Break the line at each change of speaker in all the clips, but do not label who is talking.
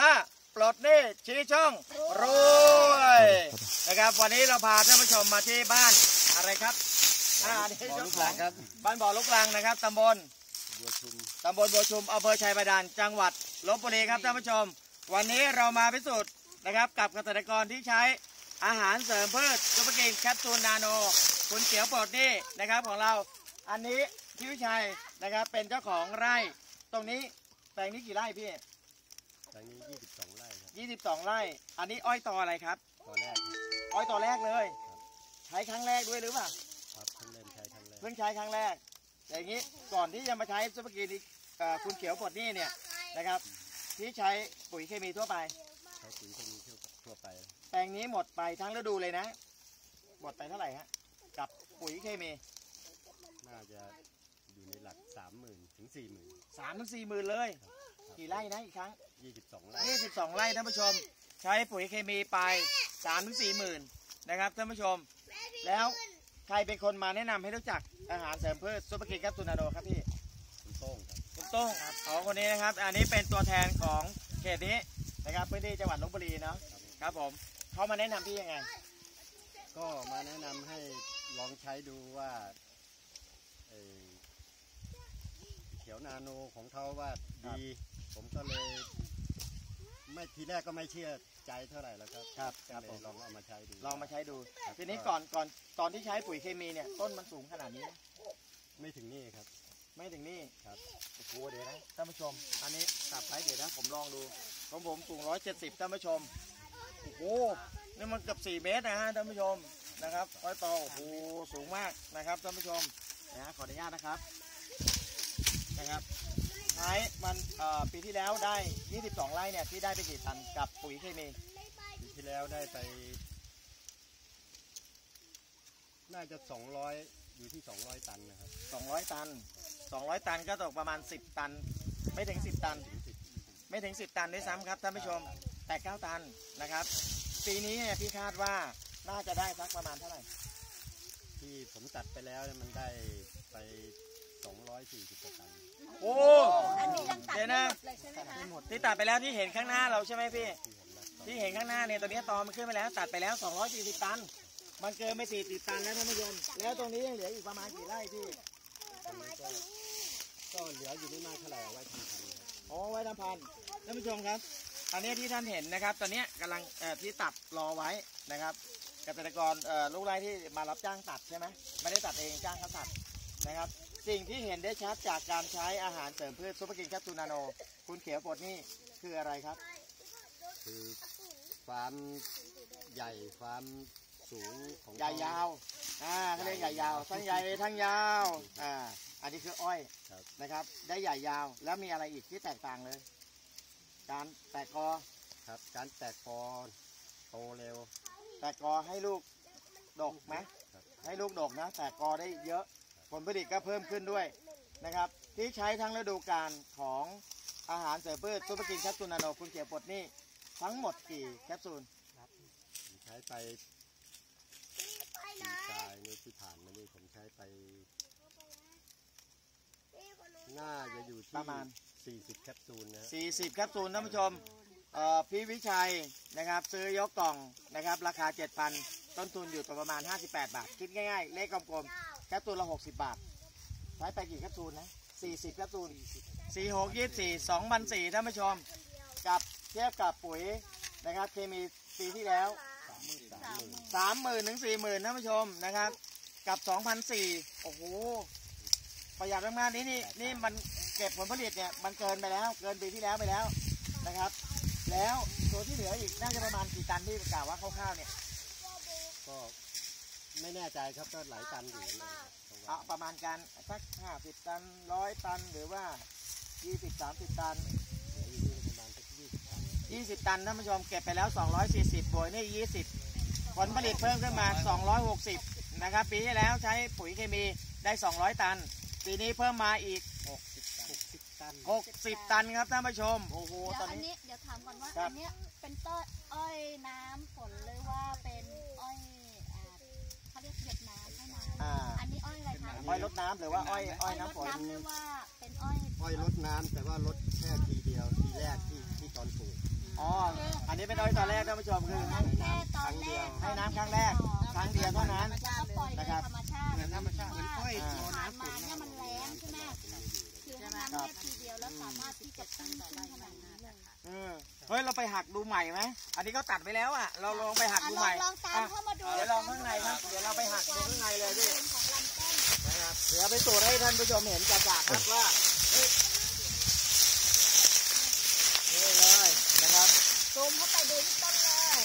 ห้าปลดหนี้ชี้ช่องรวยนะครับ วันนี้เราพาท่านผู้ชมมาที่บ้านอะไรครับอ่านี่
บ่อ
เจ้า
ลูก
ข
ห
อ
ลางนครับ
บ้านบ่อลูกลังนะครับตำบล
บัวชุม
ตำบลบัวชุมอำเภอชัยบาดาลจังหวัดลบบุรีครับท่านผู้ชม วันนี้เรามาพิสูจน์นะครับกับเกษตรกรที่ใช้อาหารเสริมพืชซุปเปอร์กินแคปซูลนาโนคุณเขียวปลดหนี่นะครับของเราอันนี้พี่วิชัยนะครับเป็นเจ้าของไร่ ตรงนี้แปลงนี้กี่ไร่พี่
แปลงนี้ 22ไร่ครับ
22 ไร่ อันนี้อ้อยตออะไรครับ
ตอนแรกครับ
อ้อยตอแรกเลยใช้ครั้งแรกด้วยหรือเปล่า
ครับเพิ่งเริ่มใช้ครั้งแรก
เพิ่งใช้ครั้งแรก แต่อย่างนี้ก่อนที่จะมาใช้ซุปเปอร์กินเอ่อคุณเขียวปลดหนี่เนี่ยนะครับ ที่ใช้ปุ๋ยเคมีทั่วไป
ใช้ปุ๋ยเคมีทั่วทั่วไป
แปลงนี้หมดไปทั้งฤดูเลยนะ หมดไปเท่าไหร่ฮะ กับปุ๋ยเคมี
น่าจะอยู่ในหลัก30,000ถึง40,000
สามถึงสี่หมื่นเลย กี่ไร่นะอีกครั้ง
22ไร่
ยี่สิบสองไร่ท่านผู้ชม ใช้ปุ๋ยเคมีไปสามถึงสี่หมื่นนะครับท่านผู้ชม แล้วใครเป็นคนมาแนะนำให้รู้จักอาหารเสริมพืชซุปเปอร์คิงครับตูนาโดครับพี่
คุณโต้งครับ
คุณโต้งครับอ๋อคนนี้นะครับ อันนี้เป็นตัวแทนของเขตนี้นะครับพื้นที่จังหวัดลบบุรีเนาะครับผมเขามาแนะนำพี่ยังไง
ก็มาแนะนำให้ลองใช้ดูว่าเอ่อเขียวนาโนของเขาว่าดี ผมก็เลย ไม่ทีแรกก็ไม่เชื่อใจเท่าไหร่แล้วครับ
ครับ
ก็เลยลองเอามาใช้ดู
ลองมาใช้ดู
ครับ
ทีนี้ก่อนก่อนตอนที่ใช้ปุ๋ยเคมีเนี่ยต้นมันสูงขนาดนี้ไหม
ไม่ถึงนี่ครับ
ไม่ถึงนี่
ครับ
โอ้โหเดี๋ยวนะท่านผู้ชม อันนี้ตัดไปเดี๋ยวนะผมลองดูของผมสูงร้อยเจ็ดสิบท่านผู้ชมโอ้โหนี่มันเกือบสี่เมตรนะฮะท่านผู้ชมนะครับร้อยต่อโอ้โหสูงมากนะครับท่านผู้ชมนะขออนุญาตนะครับนะครับ ใช้มันเอ่อปีที่แล้วได้ 22 ไร่เนี่ยที่ได้ไปกี่ตันกับปุ๋ยเคมี
ปีที่แล้วได้ไป น่าจะ 200 อยู่ที่ 200 ตันนะครับ
200 ตัน 200 ตันก็ตกประมาณ 10 ตัน ไม่ถึง 10 ตัน
ถึงสิบ
ไม่ถึง 10 ตันด้วยซ้ำครับท่านผู้ชม แต่ 9 ตันนะครับ ปีนี้เนี่ยพี่คาดว่าน่าจะได้สักประมาณเท่าไหร่
ที่ผมตัดไปแล้วเนี่ยมันได้ไป 240กว่าตัน
โอ้
อันนี้ยังตัด
เดี๋ยว
ไม่
นะ
หมดเลยใช่ไหมคะ
ที่ตัดไปแล้วที่เห็นข้างหน้าเราใช่ไหมพี่
ที่ผมรับ
ที่เห็นข้างหน้าเนี่ยตัวเนี้ยตอมันขึ้นไปแล้วตัดไปแล้ว 240 ตัน มันเกินไป40ตันแล้วท่านผู้ชมแล้วตรงนี้ยังเหลืออีกประมาณกี่ไร่พี่
ตรงนี้ก็ก็เหลืออยู่ไม่มากเท่าไหร่เอาไว้ทำพันธุ์ครับ
อ๋อไว้ทำพันธุ์ท่านผู้ชมครับอันนี้ที่ท่านเห็นนะครับ ตอนเนี้ยกำลังเอ่อที่ตัดรอไว้นะครับเกษตรกรเอ่อลูกไร่ที่มารับจ้างตัดใช่ไหมไม่ได้ตัดเองจ้างเขาตัดนะครับ สิ่งที่เห็นได้ชัดจากการใช้อาหารเสริมพืชซุปเปอร์กินแคปซูลนาโน คุณเขียวปลดนี่คืออะไรครับ
คือความใหญ่ความสูงของ
ใหญ่ยาวอ่าเขาเรียกใหญ่ยาวทั้งใหญ่ทั้งยาวอ่าอันนี้คืออ้อย
ครับ
นะครับ ได้ใหญ่ยาวแล้วมีอะไรอีกที่แตกต่างเลย การแตกกอ
ครับ การแตกกอโตเร็ว
แตกกอให้ลูกดกไหม
ครับ
ให้ลูกดกนะ แตกกอได้เยอะ ผลผลิตก็เพิ่มขึ้นด้วยนะครับ ที่ใช้ทั้งฤดูกาลของอาหารเสริมพืชซุปเปอร์กินแคปซูลนาโนคุณเขียวปลดนี่ทั้งหมดกี่แคปซูล
ใช้ไปปีกายนี่ที่ผ่านมานี่ผมใช้ไป น่าจะอยู่ที่
ประมาณ
40 แคปซูลนะฮะ
40 แคปซูลท่านผู้ชมเอ่อพี่วิชัยนะครับ ซื้อยกกล่องนะครับ ราคา 7,000 ต้นทุนอยู่ประมาณ 58 บาท คิดง่ายๆ เลขกลมๆ ปซูลละ60บาท ใช้ไปกี่แคปซูลนะ40แคปซูล4 6 24 2,004ท่านผู้ชม กับเทียบกับปุ๋ยนะครับ เคมีปีที่แล้ว
สามหมื่น
30,000ถึง40,000ท่านผู้ชมนะครับ กับ2,004โอ้โห ประหยัดมากๆนี่นี่นี่มันเก็บผลผลิตเนี่ยมันเกินไปแล้ว เกินปีที่แล้วไปแล้วนะครับ แล้วตัวที่เหลืออีกน่าจะประมาณกี่ตันที่กล่าวว่าคร่าวๆเนี่ย
ก็ ไม่แน่ใจครับก็หลายตันอยู่เลยครับเพราะ
เอา
ว่า
ประมาณการสัก50ตันร้อยตันหรือว่า20 30ตัน
เหลืออยู่ที่ประมาณสักยี่สิบตัน
20ตันท่านผู้ชมเก็บไปแล้ว240บวกนี่20ผลผลิตเพิ่มขึ้นมา260นะครับปีที่แล้วใช้ปุ๋ยเคมีได้200ตัน ปีนี้เพิ่มมาอีก
หกสิบตัน
60ตันครับท่านผู้ชมโอ้โห
เดี๋ยว
ตอน
อัน
นี้
นี้เดี๋ยวถามก่อนว่า
ครับ
อันเนี้ยเป็นต้นอ้อยน้ำฝนหรือว่าเป็นอ้อยอ่าเขาเรียกหยดน้ำให้น้
อ่าำ
อันนี้อ้อยอะไรคะ
อ้อยลดน้ำหรือว่าอ้อยอ้อยน้ำฝน
รดหรือว่าเป็นอ้อย
อ้อยลดน้ำแต่ว่าลดแค่ทีเดียวทีแรกที่ที่ตอนปลูก
อ๋อ อันนี้เป็นอ้อยตอนแรกท่านผู้ชมคือให้
แค่ตอนแรก
ให้น้ำครั้งแรกครั้งเดียวเท่านั้น
แล้วก็ปล่อยโดยธรรมชาติ
เหมือนธรรมชาติเหมือนอ้อย
อ่า
รอ
ผ่าน
น้ำฝ
มานเนี่ยมันแรงใช่ไหมคือให้น้ำแค่ทีเดียวแล้วสามารถที่จะขึ้นขึ้นขนาดนี้เลย
เออเฮ้ยเราไปหักดูใหม่ไหมอันนี้ก็ตัดไปแล้วอะ เราลองไปหัก
อะ
ดู
ล
ให
อ
ม่
งลองตาม
อะ
เข้ามาดู
เดี๋ยวลองข้างในครับเดี๋ยวเราไปหักดูข้างในเลยพี่
ของลำต้น
นะครับเดี๋ยวไปตรวจให้ท่านผู้ชมเห็นจ่าๆครับว่าเฮ้ยนี่เลยนะครับ
ซูมเข้าไปดูที่ต้นเลย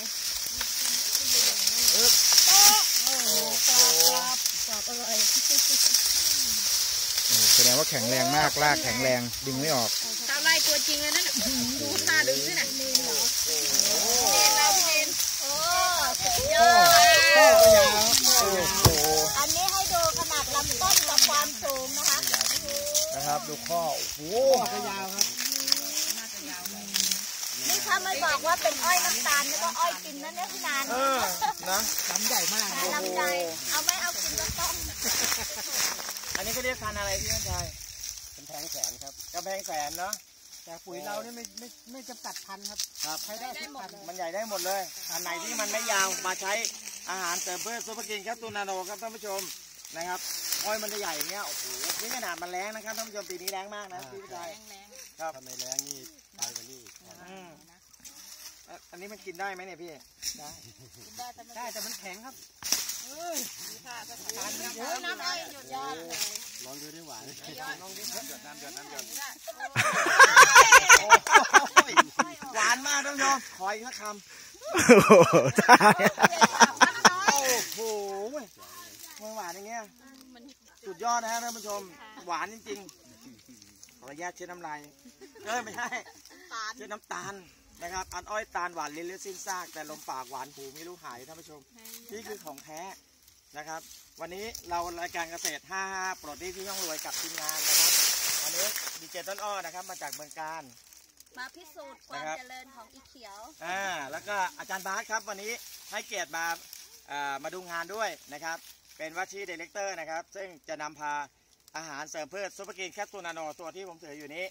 อึ๊บ
โต๊ะโอ้โหกรอบกรอบกรอบอร่อย
โอ้แสดงว่าแข็งแรงมากลากแข็งแรงดึงไม่ออก
ชาวไร่ตัวจริงเลยนั่นน่ะดูท่าดึงด้วยน่ะนี่เหรอเราเป็นโอ้สุดยอด
ข้อก็ยาวโอ้โห
อันนี้ให้ดูขนาดลำต้นกับความสูงนะคะ
นะครับดูข้อโอ้โห
ก็ยาวครับ
นี่ถ้าไม่บอกว่าเป็นอ้อยน้ำตาลนี่ก็อ้อยกินนั่นเนี่ยพี่นาน
เออนะ
ลำใหญ่มาก
ลำใจเอาไม่เอากินก็ต้อง
อันนี้ก็เรียกพันธุ์อะไรพี่ท่านชาย
เป็นแทงแสนครับ
กำแพงแสนเนาะ
แต่ปุ๋ยเราเนี่ยไม่ไม่ไม่จำกัดพันธุ์ครับ
ครับ
ใช้ได้ทุกพันธุ์
มันใหญ่ได้หมดเลยอันไหนที่มันไม่ยาวมาใช้อาหารเสริมเพื่อซุปเปอร์กินครับตูนาโนครับท่านผู้ชมนะครับอ้อยมันจะใหญ่อย่างเงี้ยโอ้โหนี่ขนาดมันแรงนะครับท่านผู้ชมปีนี้แรงมากนะพี่ผู้ชายครับ
ถ้าไม่แรงนี่ไปกว่านี้อีก
อืมอะอันนี้มันกินได้ไหมเนี่ยพี่ได้
ได้แต่มันแข็งครับ
น้ำอ้อยหยุดยอดเลย
ลองดูได้หวาน
โอ้ยห หวานมากท่านผู้ชมขออีกสักคำ
โอ้โหตาย
โอ้โหมันหวานอย่างเงี้ยสุดยอดนะฮะท่านผู้ชม หวานจริงๆขออนุญาตเช็ดน้ำลายเอ้ยไม่ใช่เช็ดน้ำตาลนะครับ อันอ้อยตาลหวานลิ้นหรือสิ้นซาก แต่ลมปากหวานหูไม่รู้หายท่านผู้ชม นี่คือของแท้นะครับ วันนี้เรารายการเกษตร 55ปลดหนี้ที่ช่องรวยกับทีมงานนะครับ วันนี้ดีเจต้นอ้อนะครับ มาจากเมืองการ
มาพิสูจน์ความ
นะครับ
เจริญของอีเขียว
อ่าแล้วก็อาจารย์บาสครับวันนี้ให้เกียรติมาอ่ามาดูงานด้วยนะครับ เป็นว่าชีดีเลกเตอร์นะครับ ซึ่งจะนำพาอาหารเสริมพืชซุปเปอร์กินแคปซูลนาโนตัวที่ผมถืออยู่นี้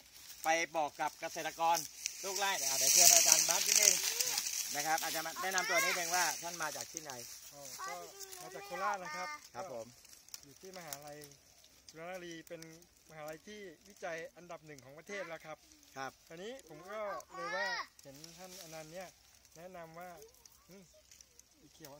ไปบอกกับเกษตรกรลูกไร่เดี๋ยวเดี๋ยวเชิญอาจารย์บาสนิดนึงนะครับอาจารย์แนะนำตัวนิดนึงว่าท่านมาจากที่ไหน
อ๋อก็มาจากโคราชนะครับ
ครับผม
ก็อยู่ที่มหาลัยจุฬานารีเป็น มหาลัยที่วิจัยอันดับหนึ่งของประเทศแล้วครับ
ครับ
คราวนี้ผมก็เลยว่าเห็นท่านอนันต์เนี่ยแนะนำว่าอืมอีเขียว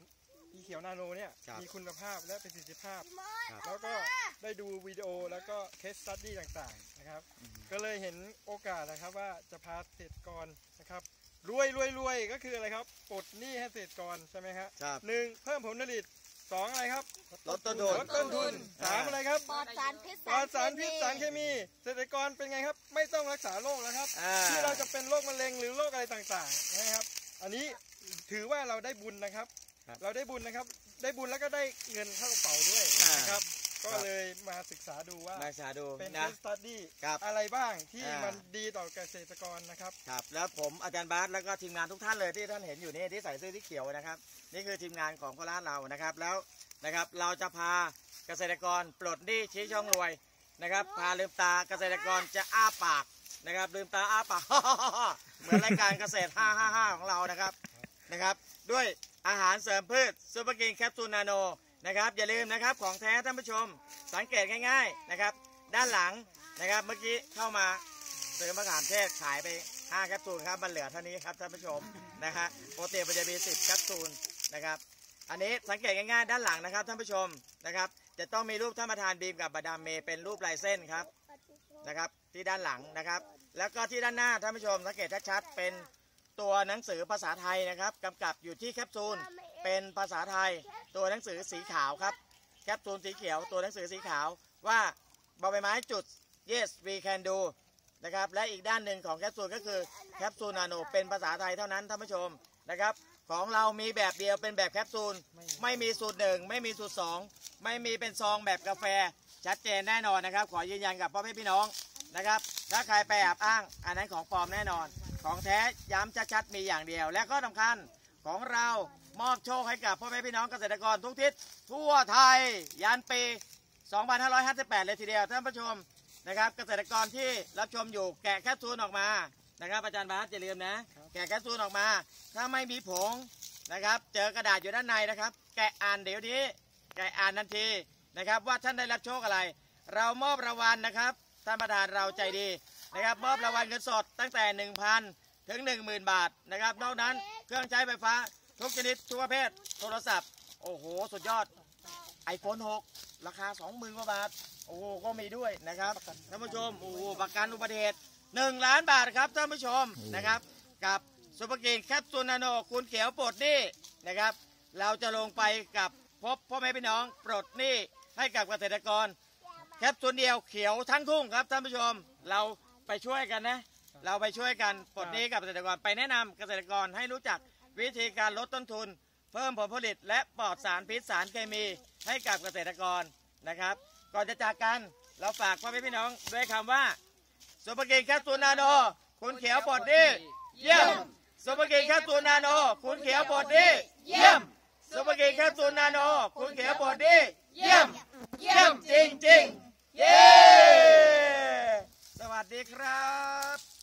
อีเขียวนาโนเนี่ย
ครับ
มีคุณภาพและประสิทธิภาพ
ครับ
แล้วก็ได้ดูวิดีโอแล้วก็เคสสตัดดี้ต่างๆนะครับ ก็เลยเห็นโอกาสนะครับว่าจะพาเกษตรกรนะครับรวยรวยรวยก็คืออะไรครับปลดหนี้ให้เกษตรกรใช่ไหมฮะ
ครับ
หนึ่งเพิ่มผลผลิต สองอะไรครับ
ลดต้นทุน
ลดต้นทุนสามอะไรครับ
ปลอดสารพิษ
ปลอดสารพิษสารเคมีเกษตรกรเป็นไงครับ ไม่ต้องรักษาโรคแล้วครับ
อ่า
ที่เราจะเป็นโรคมะเร็งหรือโรคอะไรต่างๆนะครับ อันนี้ถือว่าเราได้บุญนะครับ
ครับ
เราได้บุญนะครับ ได้บุญแล้วก็ได้เงินเข้ากระเป๋าด้วย
อ่าน
นะครับ ก็
ครับ
เลยมาศึกษาดูว่า
นักศึกษาดู
เป็น
นะ
case study
ครับ
อะไรบ้างที่
อ่ามั
มันดีต่อเกษตรกรนะครับ
ครับ แล้วผมอาจารย์บาสแล้วก็ทีมงานทุกท่านเลยที่ท่านเห็นอยู่นี่ที่ใส่เสื้อที่เขียวนะครับ นี่คือทีมงานของโคราชเรานะครับ แล้วนะครับเราจะพาเกษตรกรปลดหนี้ชี้ช่องรวยนะครับ พาลืมตาเกษตรกรจะอ้าปากนะครับลืมตาอ้าปาก เหมือนรายการเกษตร 555 ของเรานะครับนะครับ ด้วยอาหารเสริมพืชซูเปอร์กินแคปซูลนาโน นะครับ อย่าลืมนะครับของแท้ท่านผู้ชม สังเกตง่ายๆนะครับ ด้านหลังนะครับเมื่อกี้เข้ามาซื้อมะขามเทศขายไป5แคปซูลครับมันเหลือเท่านี้ครับท่านผู้ชมนะฮะโปรตีนมันจะมี10แคปซูลนะครับอันนี้สังเกตง่ายๆด้านหลังนะครับท่านผู้ชมนะครับจะต้องมีรูปท่านประธานบีมกับบาดามเมเป็นรูปลายเส้นครับนะครับ ที่ด้านหลังนะครับ แล้วก็ที่ด้านหน้าท่านผู้ชมสังเกตชัดๆเป็นตัวหนังสือภาษาไทยนะครับกำกับอยู่ที่แคปซูลเป็นภาษาไทย ตัวหนังสือสีขาวครับแคปซูลสีเขียวตัวหนังสือสีขาวว่าบอใบไม้จุด yes we can do นะครับและอีกด้านหนึ่งของแคปซูลก็คือแคปซูลนาโนเป็นภาษาไทยเท่านั้นท่านผู้ชมนะครับ ของเรามีแบบเดียวเป็นแบบแคปซูลไม่มีสูตรหนึ่งไม่มีสูตรสองไม่มีเป็นซองแบบกาแฟ ชัดเจนแน่นอนนะครับ ขอยืนยันกับพ่อแม่พี่น้องนะครับ ถ้าใครไปแอบอ้าง อันนั้นของปลอมแน่นอน ของแท้ย้ำชัดๆมีอย่างเดียว และก็สำคัญของเรา มอบโชคให้กับพ่อแม่พี่น้องเกษตรกรทุกทิศทั่วไทยยันปี 2558 เลยทีเดียวท่านผู้ชมนะครับ เกษตรกรที่รับชมอยู่แกะแคปซูลออกมานะครับอาจารย์บาสอย่าลืมนะแแกะแคปซูลออกมา ถ้าไม่มีผงนะครับ เจอกระดาษอยู่ด้านในนะครับ แกะอ่านเดี๋ยวนี้ แกะอ่านทันทีนะครับ ว่าท่านได้รับโชคอะไร เรามอบรางวัลนะครับท่านประธานเราใจดีนะครับมอบรางวัลเงินสดตั้งแต่ 1,000 ถึง 10,000 บาทนะครับนอกนั้นเครื่องใช้ไฟฟ้า ทุกชนิดทุกประเภท โทรศัพท์ โอ้โห สุดยอด iPhone 6 ราคา 20,000กว่าบาท โอ้โห ก็มีด้วยนะครับ ท่านผู้ชม โอ้โห ประกันอุบัติเหตุ1ล้านบาทครับ ท่านผู้ชมนะครับ กับซุปเปอร์กิแคปซูลนาโนคุณเขียวปลดหนี้นะครับ เราจะลงไปกับพบพ่อแม่พี่น้องปลดหนี้ให้กับเกษตรกร แคปซูลเดียวเขียวทั้งทุ่งครับท่านผู้ชม เราไปช่วยกันนะ เราไปช่วยกันปลดหนี้กับเกษตรกร ไปแนะนำเกษตรกรให้รู้จัก วิธีการลดต้นทุน เพิ่มผลผลิต และปลอดสารพิษสารเคมีให้กับเกษตรกรนะครับ ก่อนจะจากกันเราฝากพ่อแม่พี่น้องด้วยคำว่าซุปเปอร์กิงแคปซูลนาโนคุณเขียวปลดหนี้เยี่ยมซุปเปอร์กิงแคปซูลนาโนคุณเขียวปลดหนี้เยี่ยมซุปเปอร์กิงแคปซูลนาโนคุณเขียวปลดหนี้เยี่ยมเยี่ยมจริงจริงๆเย้สวัสดีครับ